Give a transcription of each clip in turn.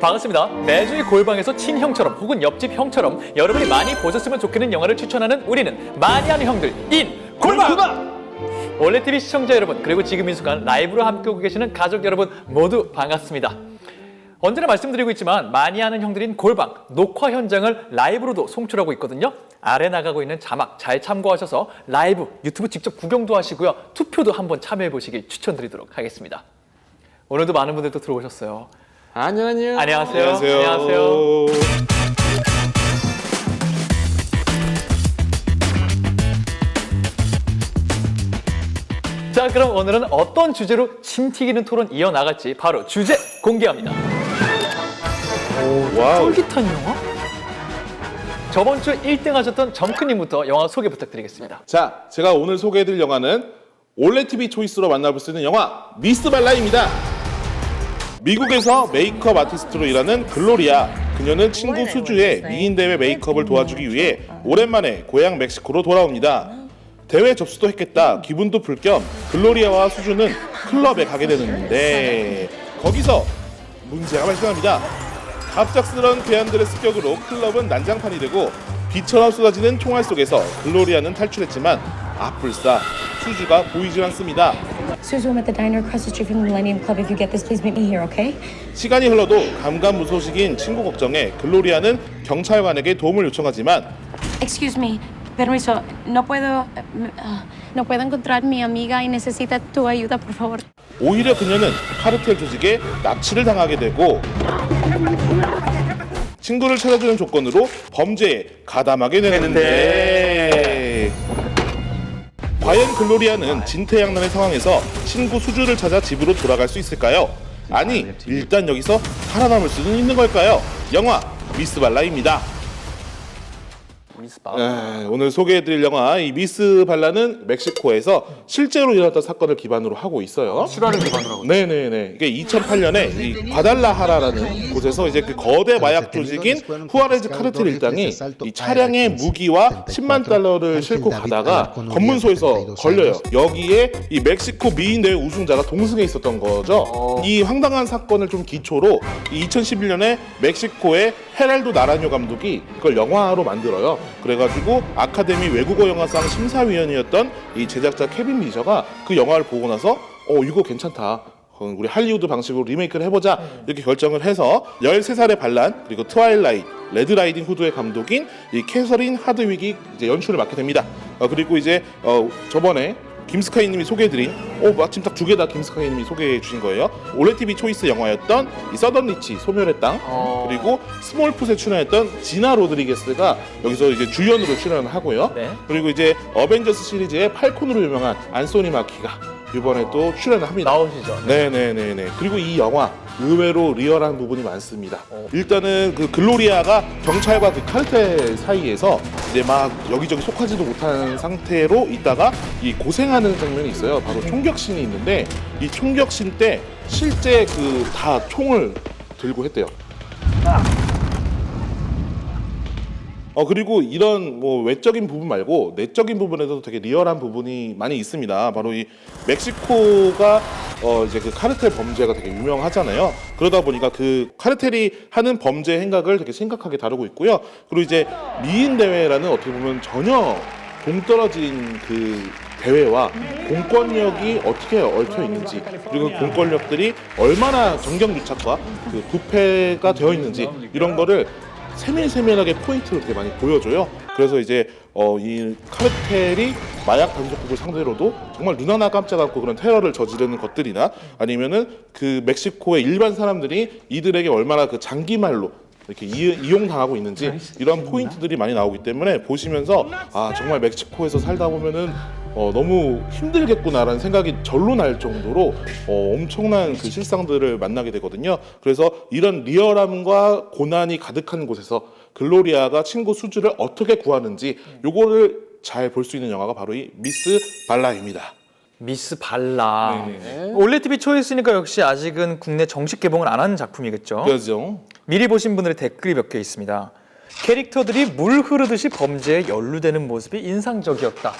반갑습니다. 매주의 골방에서 친형처럼 혹은 옆집 형처럼 여러분이 많이 보셨으면 좋겠는 영화를 추천하는 우리는 많이 하는 형들 인 골방! 올레 TV 시청자 여러분 그리고 지금 이 순간 라이브로 함께하고 계시는 가족 여러분 모두 반갑습니다. 언제나 말씀드리고 있지만 많이 하는 형들인 골방 녹화 현장을 라이브로도 송출하고 있거든요. 아래 나가고 있는 자막 잘 참고하셔서 라이브 유튜브 직접 구경도 하시고요. 투표도 한번 참여해 보시길 추천드리도록 하겠습니다. 오늘도 많은 분들 또 들어오셨어요. 안녕 안녕. 안녕하세요. 안녕하세요. 자, 그럼 오늘은 어떤 주제로 침 튀기는 토론 이어나갈지 바로 주제 공개합니다. 와우. 쫄깃한 영화? 저번 주 1등 하셨던 정크님부터 영화 소개 부탁드리겠습니다. 자, 제가 오늘 소개해드릴 영화는 올레 TV 초이스로 만나볼 수 있는 영화 미스 발라입니다. 미국에서 메이크업 아티스트로 일하는 글로리아. 그녀는 친구 수주의 미인 대회 메이크업을 도와주기 위해 오랜만에 고향 멕시코로 돌아옵니다. 대회 접수도 했겠다. 기분도 풀 겸 글로리아와 수주는 클럽에 가게 되는데 거기서 문제가 발생합니다. 갑작스런 괴한들의 습격으로 클럽은 난장판이 되고 비처럼 쏟아지는 총알 속에서 글로리아는 탈출했지만 아뿔싸 수주가 보이질 않습니다. 시간이 흘러도 감감무소식인 친구 걱정에 글로리아는 경찰관에게 도움을 요청하지만 Excuse me. Permiso. No puedo. uh, no puedo encontrar mi amiga y necesita tu ayuda, por favor. 오히려 그녀는 카르텔 조직에 납치를 당하게 되고 친구를 찾아주는 조건으로 범죄에 가담하게 되는데 과연 글로리아는 진퇴양난의 상황에서 친구 수주를 찾아 집으로 돌아갈 수 있을까요? 아니 일단 여기서 살아남을 수는 있는 걸까요? 영화 미스 발라입니다. 미스바. 네, 오늘 소개해드릴 영화 이 미스 발라는 멕시코에서 실제로 일어났던 사건을 기반으로 하고 있어요. 실화를 기반으로 하고 네네네. 이게 2008년에 이 과달라하라라는 곳에서 이제 그 거대 마약 조직인 후아레즈 카르텔 일당이 이 차량에 무기와 10만 달러를 싣고 가다가 검문소에서 걸려요. 여기에 이 멕시코 미인 대회 우승자가 동승해 있었던 거죠. 이 황당한 사건을 좀 기초로 2011년에 멕시코의 헤랄도 나라뇨 감독이 그걸 영화로 만들어요. 그래가지고 아카데미 외국어 영화상 심사위원이었던 이 제작자 케빈 미저가 그 영화를 보고 나서 어 이거 괜찮다. 어, 우리 할리우드 방식으로 리메이크를 해보자 이렇게 결정을 해서 13살의 반란 그리고 트와일라이트 레드 라이딩 후드의 감독인 이 캐서린 하드윅이 이제 연출을 맡게 됩니다. 어, 그리고 이제 어, 저번에 김스카이님이 소개해드린 오 마침 딱 두 개 다 김스카이님이 소개해 주신 거예요. 올레 TV 초이스 영화였던 이 서던 리치 소멸의 땅 어. 그리고 스몰풋에 출연했던 지나 로드리게스가 여기서 이제 주연으로 출연을 하고요. 네. 그리고 이제 어벤져스 시리즈의 팔콘으로 유명한 안소니 마키가 이번에 또 출연을 합니다. 나오시죠. 네네네네. 그리고 이 영화 의외로 리얼한 부분이 많습니다. 일단은 그 글로리아가 경찰과 그 카르텔 사이에서 이제 막 여기저기 속하지도 못한 상태로 있다가 이 고생하는 장면이 있어요. 바로 총격신이 있는데 이 총격신 때 실제 그 다 총을 들고 했대요. 어 그리고 이런 뭐 외적인 부분 말고 내적인 부분에서도 되게 리얼한 부분이 많이 있습니다. 바로 이 멕시코가 어 이제 그 카르텔 범죄가 되게 유명하잖아요. 그러다 보니까 그 카르텔이 하는 범죄 행각을 되게 심각하게 다루고 있고요. 그리고 이제 미인 대회라는 어떻게 보면 전혀 동떨어진 그 대회와 공권력이 어떻게 얽혀 있는지 그리고 그 공권력들이 얼마나 정경유착과 그 부패가 되어 있는지 이런 거를 세밀세밀하게 포인트로 되게 많이 보여줘요. 그래서 이제 어, 이 카르텔이 마약 단속국을 상대로도 정말 눈 하나 깜짝 않고 그런 테러를 저지르는 것들이나 아니면은 그 멕시코의 일반 사람들이 이들에게 얼마나 그 장기말로 이렇게 이, 용당하고 있는지 이런 포인트들이 많이 나오기 때문에 보시면서 아 정말 멕시코에서 살다 보면은 어, 너무 힘들겠구나라는 생각이 절로 날 정도로 어, 엄청난 그 실상들을 만나게 되거든요. 그래서 이런 리얼함과 고난이 가득한 곳에서 글로리아가 친구 수주를 어떻게 구하는지 요거를 잘 볼 수 있는 영화가 바로 이 미스 발라입니다. 미스 발라. 네네네. 올레 TV 초이스니까 역시 아직은 국내 정식 개봉을 안 한 작품이겠죠. 그죠? 미리 보신 분들의 댓글이 몇 개 있습니다. 캐릭터들이 물 흐르듯이 범죄에 연루되는 모습이 인상적이었다.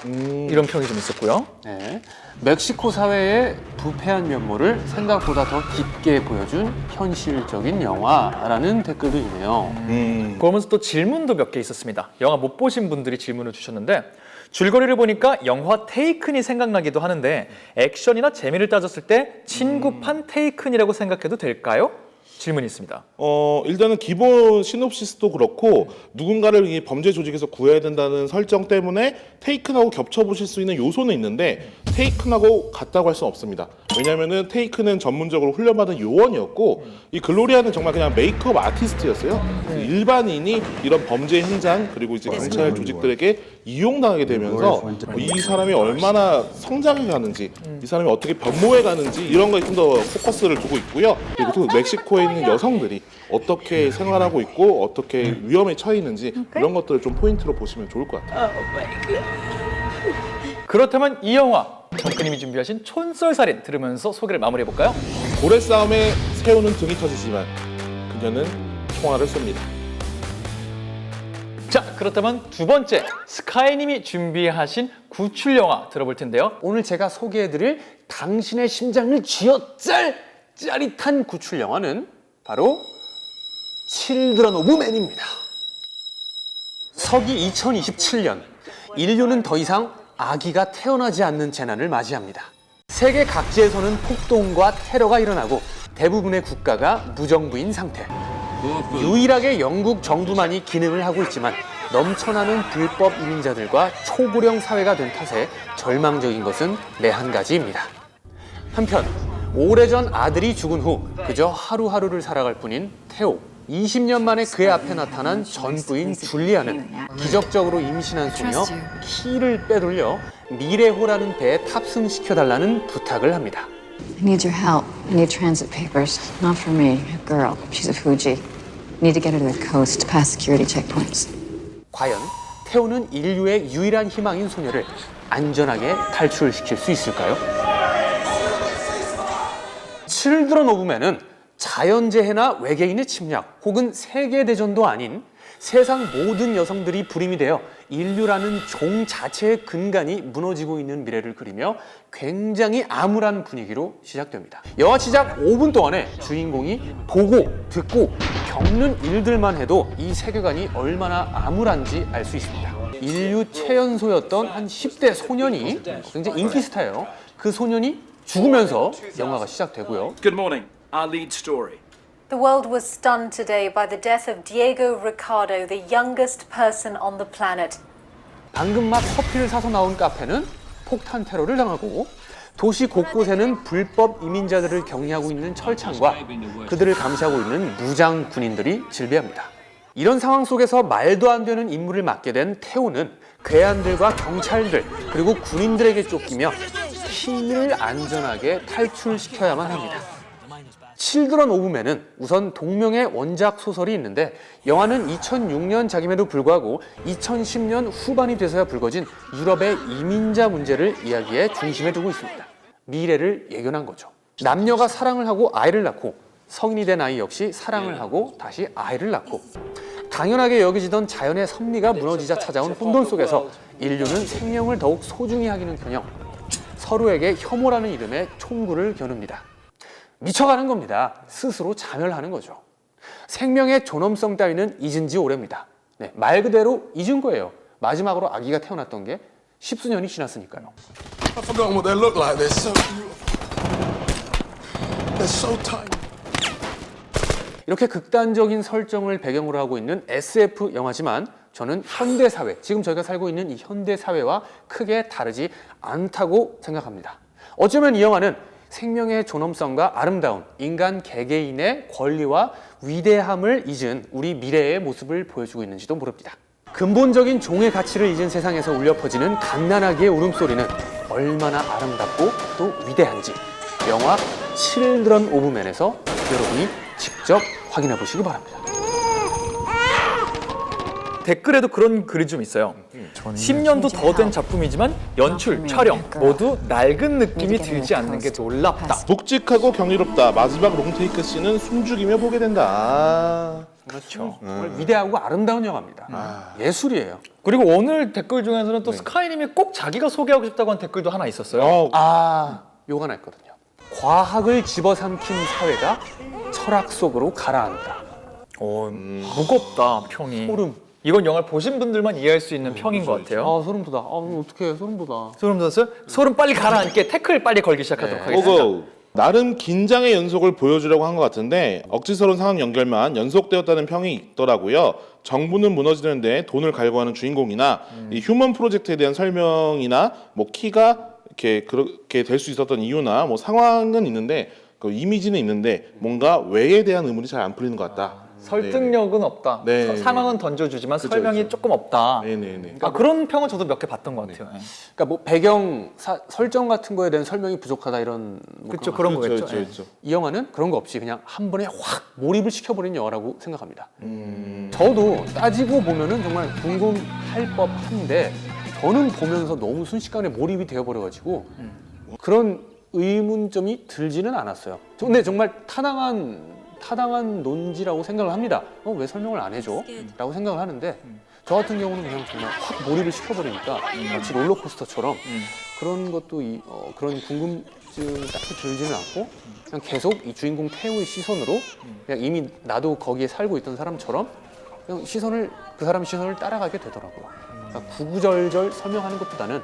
이런 평이 좀 있었고요. 네. 멕시코 사회의 부패한 면모를 생각보다 더 깊게 보여준 현실적인 영화라는 댓글도 있네요. 음. 그러면서 또 질문도 몇 개 있었습니다. 영화 못 보신 분들이 질문을 주셨는데 줄거리를 보니까 영화 테이큰이 생각나기도 하는데 액션이나 재미를 따졌을 때 친구판 테이큰이라고 생각해도 될까요? 질문이 있습니다. 어 일단은 기본 시놉시스도 그렇고 누군가를 이 범죄 조직에서 구해야 된다는 설정 때문에 테이큰하고 겹쳐 보실 수 있는 요소는 있는데 테이큰하고 같다고 할 수는 없습니다. 왜냐하면은 테이큰은 전문적으로 훈련받은 요원이었고 이 글로리아는 정말 그냥 메이크업 아티스트였어요. 일반인이 이런 범죄 현장 그리고 이제 경찰 조직들에게 이용당하게 되면서 이 사람이 얼마나 성장해 가는지 이 사람이 어떻게 변모해 가는지 이런 거에 좀 더 포커스를 두고 있고요. 그리고 또 멕시코에 있는 여성들이 어떻게 생활하고 있고 어떻게 위험에 처해 있는지 이런 것들을 좀 포인트로 보시면 좋을 것 같아요. 그렇다면 이 영화 정크님이 준비하신 촌썰살인 들으면서 소개를 마무리해 볼까요? 고래 싸움에 새우는 등이 터지지만 그녀는 총알을 쏩니다. 자, 그렇다면 두 번째 스카이님이 준비하신 구출 영화 들어볼 텐데요. 오늘 제가 소개해드릴 당신의 심장을 쥐어짤 짜릿한 구출 영화는 바로 칠드런 오브 맨입니다. 서기 2027년 인류는 더 이상 아기가 태어나지 않는 재난을 맞이합니다. 세계 각지에서는 폭동과 테러가 일어나고 대부분의 국가가 무정부인 상태. 유일하게 영국 정부만이 기능을 하고 있지만 넘쳐나는 불법 이민자들과 초고령 사회가 된 탓에 절망적인 것은 내한 가지입니다. 한편 오래전 아들이 죽은 후 그저 하루하루를 살아갈 뿐인 테오 20년 만에 그의 앞에 나타난 전 부인 줄리아는 기적적으로 임신한 소녀 키를 빼돌려 미래호라는 배에 탑승시켜달라는 부탁을 합니다. I need your help. I need transit papers. Not for me, a girl. She's a Fuji. Need to get her to the coast, past security checkpoints. 과연 태오는 인류의 유일한 희망인 소녀를 안전하게 탈출시킬 수 있을까요? 칠드런 오브맨은 자연재해나 외계인의 침략 혹은 세계대전도 아닌 세상 모든 여성들이 불임이 되어 인류라는 종 자체의 근간이 무너지고 있는 미래를 그리며 굉장히 암울한 분위기로 시작됩니다. 영화 시작 5분 동안에 주인공이 보고 듣고 겪는 일들만 해도 이 세계관이 얼마나 암울한지 알 수 있습니다. 인류 최연소였던 한 10대 소년이 굉장히 인기 스타예요. 그 소년이 죽으면서 영화가 시작되고요. Good morning. Our lead story. The world was stunned today by the death of Diego Ricardo, the youngest person on the planet. 방금 막 커피를 사서 나온 카페는 폭탄 테러를 당하고 도시 곳곳에는 불법 이민자들을 격리하고 있는 철창과 그들을 감시하고 있는 무장 군인들이 질비합니다. 이런 상황 속에서 말도 안 되는 임무를 맡게 된 태오는 괴한들과 경찰들 그리고 군인들에게 쫓기며 키를 안전하게 탈출시켜야만 합니다. 칠드런 오브맨은 우선 동명의 원작 소설이 있는데 영화는 2006년 작임에도 불구하고 2010년 후반이 돼서야 불거진 유럽의 이민자 문제를 이야기에 중심에 두고 있습니다. 미래를 예견한 거죠. 남녀가 사랑을 하고 아이를 낳고 성인이 된 아이 역시 사랑을 하고 다시 아이를 낳고 당연하게 여겨지던 자연의 섭리가 무너지자 찾아온 혼돈 속에서 인류는 생명을 더욱 소중히 하기는커녕 서로에게 혐오라는 이름의 총구를 겨눕니다. 미쳐가는 겁니다. 스스로 자멸하는 거죠. 생명의 존엄성 따위는 잊은 지 오래입니다. 네, 말 그대로 잊은 거예요. 마지막으로 아기가 태어났던 게 십수년이 지났으니까요. 이렇게 극단적인 설정을 배경으로 하고 있는 SF 영화지만 저는 현대 사회, 지금 저희가 살고 있는 이 현대 사회와 크게 다르지 않다고 생각합니다. 어쩌면 이 영화는 생명의 존엄성과 아름다운 인간 개개인의 권리와 위대함을 잊은 우리 미래의 모습을 보여주고 있는지도 모릅니다. 근본적인 종의 가치를 잊은 세상에서 울려 퍼지는 갓난아기의 울음소리는 얼마나 아름답고 또 위대한지 영화 칠드런 오브맨에서 여러분이 직접 확인해 보시기 바랍니다. 댓글에도 그런 글이 좀 있어요. 10년도 더 된 작품이지만 연출, 촬영 모두 낡은 느낌이 들지 않는 게 놀랍다. 묵직하고 경이롭다. 마지막 롱테이크 씬은 숨죽이며 보게 된다. 아, 그렇죠. 정말 위대하고 아름다운 영화입니다. 예술이에요. 그리고 오늘 댓글 중에서는 또 스카이님이 꼭 자기가 소개하고 싶다고 한 댓글도 하나 있었어요. 어, 아, 요가 하나 있거든요. 과학을 집어삼킨 사회가 철학 속으로 가라앉다. 어, 무겁다 평이. 소름. 이건 영화를 보신 분들만 이해할 수 있는 평인 것 같아요. 아, 소름 돋아. 아, 어떡해, 소름 돋아. 소름 돋았어요? 소름 빨리 가라앉게 태클 빨리 걸기 시작하도록 네. 하겠습니다. 고고. 나름 긴장의 연속을 보여주려고 한 것 같은데 억지스러운 상황 연결만 연속되었다는 평이 있더라고요. 정부는 무너지는데 돈을 갈구하는 주인공이나 이 휴먼 프로젝트에 대한 설명이나 뭐 키가 이렇게 그렇게 될 수 있었던 이유나 뭐 상황은 있는데 그 이미지는 있는데 뭔가 왜에 대한 의문이 잘 안 풀리는 것 같다. 설득력은 없다. 네, 서- 네. 상황은 던져주지만 그쵸, 설명이 그쵸. 조금 없다. 네네네. 아, 그런 평은 저도 몇 개 봤던 것 같아요. 네. 그러니까 뭐 배경 사- 설정 같은 거에 대한 설명이 부족하다 이런 뭐 그쵸, 그런 그런 그렇죠, 거겠죠. 예. 그렇죠. 이 영화는 그런 거 없이 그냥 한 번에 확 몰입을 시켜버리는 영화라고 생각합니다. 음. 저도 따지고 보면은 정말 궁금할 법한데 저는 보면서 너무 순식간에 몰입이 되어버려가지고 그런 의문점이 들지는 않았어요. 근데 정말 타당한 타당한 논지라고 생각을 합니다. 어, 왜 설명을 안 해줘? 라고 생각을 하는데 저 같은 경우는 그냥 정말 확 몰입을 시켜버리니까 마치 롤러코스터처럼 그런 것도 이, 어, 그런 궁금증이 딱히 들지는 않고 그냥 계속 이 주인공 태우의 시선으로 그냥 이미 나도 거기에 살고 있던 사람처럼 그냥 시선을 그 사람 시선을 따라가게 되더라고요. 그러니까 구구절절 설명하는 것보다는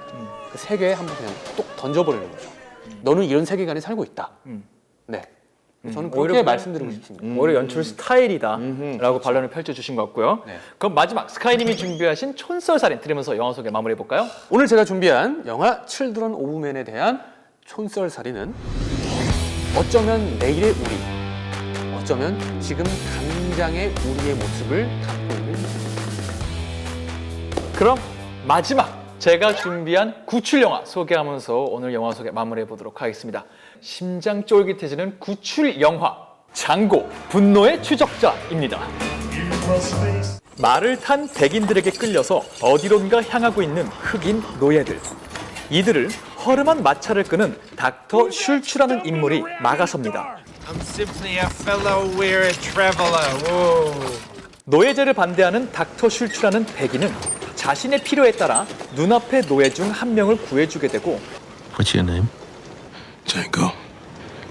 그 세계에 한번 그냥 똑 던져버리는 거죠. 너는 이런 세계관에 살고 있다. 네. 저는 그렇게 오히려 말씀드리고 싶습니다. 오히려 연출 스타일이다라고 반론을 펼쳐주신 것 같고요. 네. 그럼 마지막 스카이님이 준비하신 촌썰살인 들으면서 영화 소개 마무리해 볼까요? 오늘 제가 준비한 영화 칠드런 오브맨에 대한 촌썰살이는 어쩌면 내일의 우리, 어쩌면 지금 당장의 우리의 모습을 갖고 있는 그럼 마지막 제가 준비한 구출 영화 소개하면서 오늘 영화 소개 마무리해 보도록 하겠습니다. 심장 쫄깃해지는 구출 영화 장고 분노의 추적자입니다. 말을 탄 백인들에게 끌려서 어디론가 향하고 있는 흑인 노예들. 이들을 허름한 마차를 끄는 닥터 슐츠라는 인물이 막아섭니다. I'm simply a fellow weary traveler. Whoa. 노예제를 반대하는 닥터 슐츠라는 백인은 자신의 필요에 따라 눈앞의 노예 중 한 명을 구해주게 되고 What's your name? Django.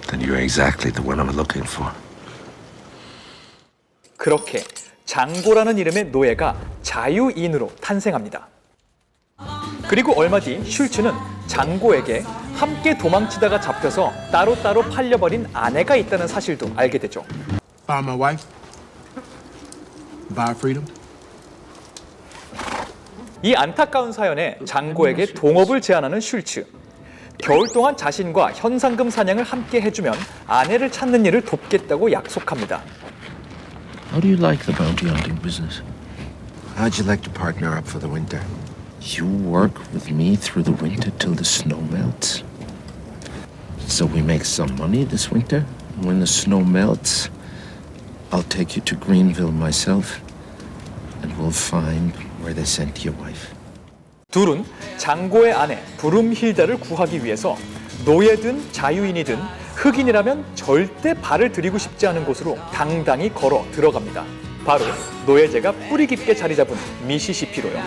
Then you're exactly the one I'm looking for. 그렇게 장고라는 이름의 노예가 자유인으로 탄생합니다. 그리고 얼마 뒤 슐츠는 장고에게 함께 도망치다가 잡혀서 따로따로 팔려버린 아내가 있다는 사실도 알게 되죠. Buy my wife. Buy freedom. 이 안타까운 사연에 장고에게 동업을 제안하는 슐츠. 겨울 동안 자신과 현상금 사냥을 함께 해주면 아내를 찾는 일을 돕겠다고 약속합니다. How do you like the bounty hunting business? How'd you like to partner up for the winter? You work with me through the winter till the snow melts. So we make some money this winter. When the snow melts, I'll take you to Greenville myself, and we'll find where they sent your wife. 둘은 장고의 아내 브룸힐다를 구하기 위해서 노예든 자유인이든 흑인이라면 절대 발을 들이고 싶지 않은 곳으로 당당히 걸어 들어갑니다. 바로 노예제가 뿌리 깊게 자리 잡은 미시시피로요.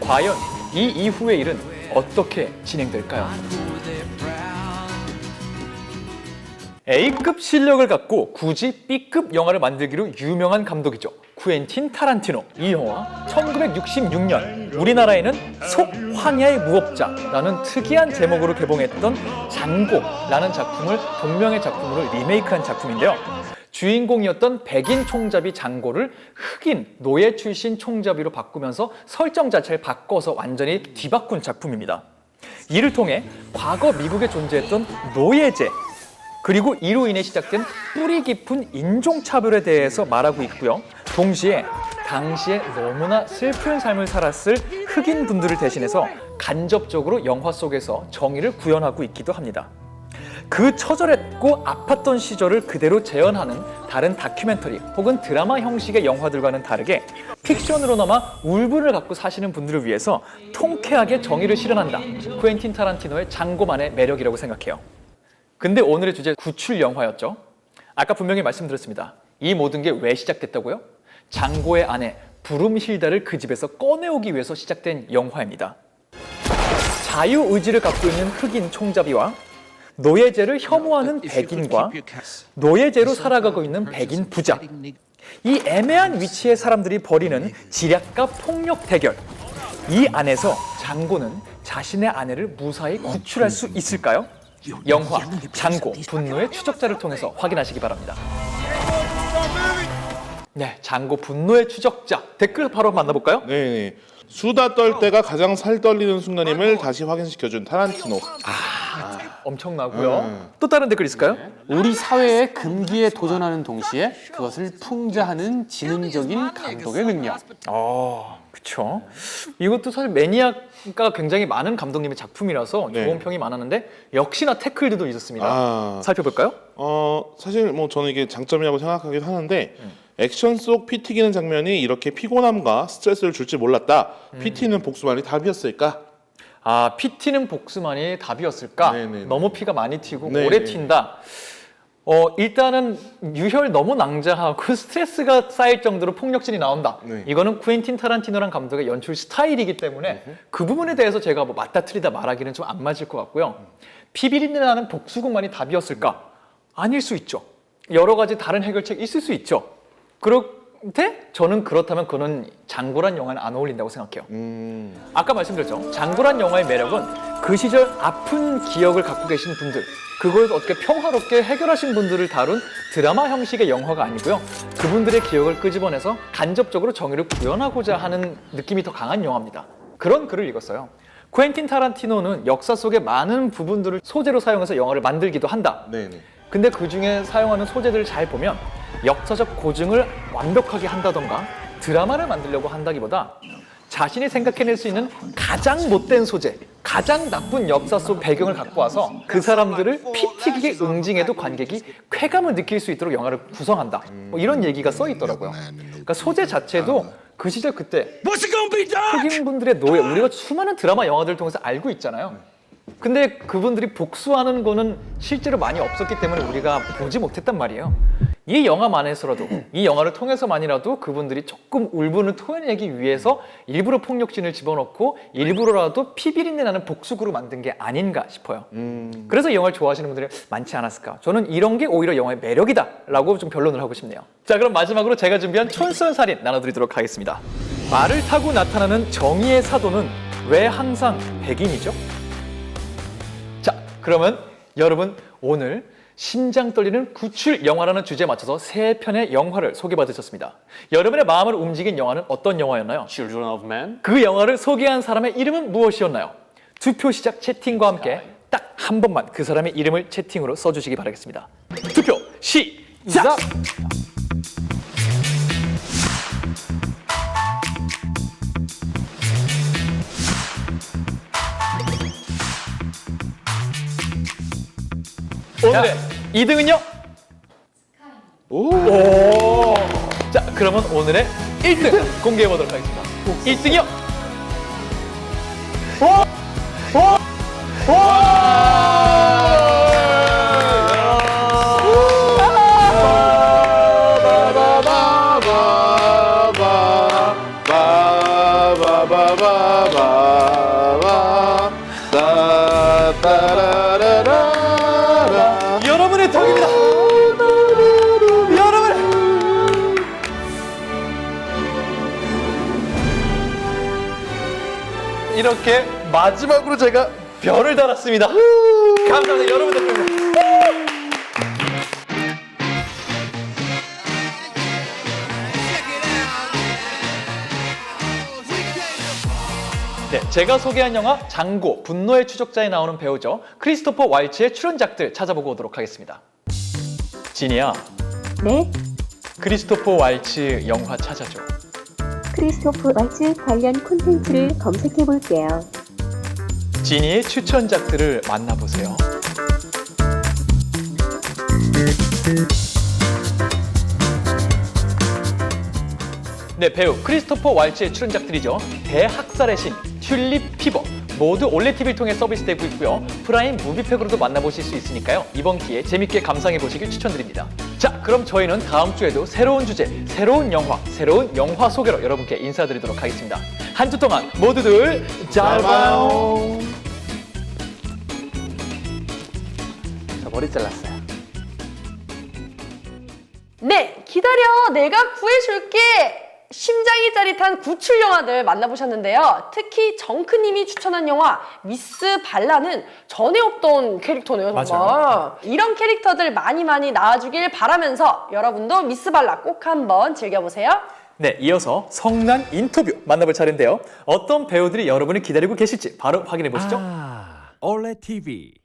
과연 이 이후의 일은 어떻게 진행될까요? A급 실력을 갖고 굳이 B급 영화를 만들기로 유명한 감독이죠. 쿠엔틴 타란티노. 이 영화 1966년 우리나라에는 속황야의 무법자라는 특이한 제목으로 개봉했던 장고라는 작품을 동명의 작품으로 리메이크한 작품인데요. 주인공이었던 백인 총잡이 장고를 흑인 노예 출신 총잡이로 바꾸면서 설정 자체를 바꿔서 완전히 뒤바꾼 작품입니다. 이를 통해 과거 미국에 존재했던 노예제 그리고 이로 인해 시작된 뿌리 깊은 인종차별에 대해서 말하고 있고요. 동시에 당시에 너무나 슬픈 삶을 살았을 흑인 분들을 대신해서 간접적으로 영화 속에서 정의를 구현하고 있기도 합니다. 그 처절했고 아팠던 시절을 그대로 재현하는 다른 다큐멘터리 혹은 드라마 형식의 영화들과는 다르게 픽션으로나마 울분을 갖고 사시는 분들을 위해서 통쾌하게 정의를 실현한다. 쿠엔틴 타란티노의 장고만의 매력이라고 생각해요. 근데 오늘의 주제 구출 영화였죠. 아까 분명히 말씀드렸습니다. 이 모든 게 왜 시작됐다고요? 장고의 아내 부름힐다를 그 집에서 꺼내오기 위해서 시작된 영화입니다. 자유 의지를 갖고 있는 흑인 총잡이와 노예제를 혐오하는 백인과 노예제로 살아가고 있는 백인 부자 이 애매한 위치의 사람들이 벌이는 지략과 폭력 대결 이 안에서 장고는 자신의 아내를 무사히 구출할 수 있을까요? 영화 장고 분노의 추적자를 통해서 확인하시기 바랍니다. 네, 장고 분노의 추적자 댓글 바로 만나볼까요? 네. 수다 떨 때가 가장 살 떨리는 순간임을 다시 확인시켜준 타란티노. 엄청나고요. 음. 또 다른 댓글 있을까요? 우리 사회의 금기에 도전하는 동시에 그것을 풍자하는 지능적인 감독의 능력. 아, 그쵸. 이것도 사실 매니아가 굉장히 많은 감독님의 작품이라서 네. 좋은 평이 많았는데 역시나 태클들도 있었습니다. 아. 살펴볼까요? 어 사실 뭐 저는 이게 장점이라고 생각하긴 하는데 액션 속 피 튀기는 장면이 이렇게 피곤함과 스트레스를 줄지 몰랐다. 피 튀는 복수만이 답이었을까? 아, 피 튀는 복수만이 답이었을까? 네네네. 너무 피가 많이 튀고 네네. 오래 튄다. 어, 일단은 유혈 너무 낭자하고 스트레스가 쌓일 정도로 폭력진이 나온다. 네. 이거는 쿠엔틴 타란티노란 감독의 연출 스타일이기 때문에 그 부분에 대해서 제가 뭐 맞다 틀리다 말하기는 좀 안 맞을 것 같고요. 피비린내 나는 복수극만이 답이었을까? 아닐 수 있죠. 여러 가지 다른 해결책이 있을 수 있죠. 그런 데 저는 그렇다면 그는 장고란 영화는 안 어울린다고 생각해요. 음, 아까 말씀드렸죠. 장고란 영화의 매력은 그 시절 아픈 기억을 갖고 계신 분들, 그걸 어떻게 평화롭게 해결하신 분들을 다룬 드라마 형식의 영화가 아니고요. 그분들의 기억을 끄집어내서 간접적으로 정의를 구현하고자 하는 느낌이 더 강한 영화입니다. 그런 글을 읽었어요. 쿠엔틴 타란티노는 역사 속의 많은 부분들을 소재로 사용해서 영화를 만들기도 한다. 네네. 근데 그 중에 사용하는 소재들을 잘 보면 역사적 고증을 완벽하게 한다던가 드라마를 만들려고 한다기보다 자신이 생각해낼 수 있는 가장 못된 소재, 가장 나쁜 역사 속 배경을 갖고 와서 그 사람들을 피 튀기게 응징해도 관객이 쾌감을 느낄 수 있도록 영화를 구성한다. 뭐 이런 얘기가 써 있더라고요. 그러니까 소재 자체도 그 시절 그때 흑인 분들의 노예, 우리가 수많은 드라마 영화들 을 통해서 알고 있잖아요. 근데 그분들이 복수하는 거는 실제로 많이 없었기 때문에 우리가 보지 못했단 말이에요. 이 영화만에서라도 이 영화를 통해서만이라도 그분들이 조금 울분을 토해내기 위해서 일부러 폭력진을 집어넣고 일부러라도 피비린내 나는 복수구로 만든 게 아닌가 싶어요. 그래서 이 영화를 좋아하시는 분들이 많지 않았을까. 저는 이런 게 오히려 영화의 매력이다라고 좀 변론을 하고 싶네요. 자, 그럼 마지막으로 제가 준비한 촌선살인 나눠드리도록 하겠습니다. 말을 타고 나타나는 정의의 사도는 왜 항상 백인이죠? 자, 그러면 여러분 오늘 심장 떨리는 구출 영화라는 주제에 맞춰서 세 편의 영화를 소개받으셨습니다. 여러분의 마음을 움직인 영화는 어떤 영화였나요? Children of Men. 그 영화를 소개한 사람의 이름은 무엇이었나요? 투표 시작 채팅과 함께 딱 한 번만 그 사람의 이름을 채팅으로 써주시기 바라겠습니다. 투표 시작! 오늘의 2등은요? 오. 오. 자, 그러면 오늘의 1등 공개해 보도록 하겠습니다. 1등이요. 덕입니다. 여러분. 이렇게 마지막으로 제가 별을 달았습니다. 감사합니다. 여러분 덕분에. 네, 제가 소개한 영화 장고 분노의 추적자에 나오는 배우죠. 크리스토퍼 왈츠의 출연작들 찾아보고 오도록 하겠습니다. 진이야, 네, 크리스토퍼 왈츠 영화 찾아줘. 크리스토프 왈츠 관련 콘텐츠를 검색해 볼게요. 지니의 추천작들을 만나보세요. 네, 배우 크리스토퍼 왈츠의 출연작들이죠. 대학살의 신, 튤립 피버, 모두 올레 TV를 통해 서비스되고 있고요. 프라임 무비팩으로도 만나보실 수 있으니까요. 이번 기회에 재밌게 감상해 보시길 추천드립니다. 자, 그럼 저희는 다음 주에도 새로운 주제, 새로운 영화, 새로운 영화 소개로 여러분께 인사드리도록 하겠습니다. 한 주 동안 모두들 잘 봐요. 자, 머리 잘랐어요. 네, 기다려. 내가 구해줄게. 심장이 짜릿한 구출 영화들 만나보셨는데요. 특히 정크님이 추천한 영화 미스 발라는 전에 없던 캐릭터네요, 정말. 이런 캐릭터들 많이 많이 나와주길 바라면서 여러분도 미스 발라 꼭 한번 즐겨보세요. 네, 이어서 성난 인터뷰 만나볼 차례인데요. 어떤 배우들이 여러분을 기다리고 계실지 바로 확인해 보시죠. 올레 TV.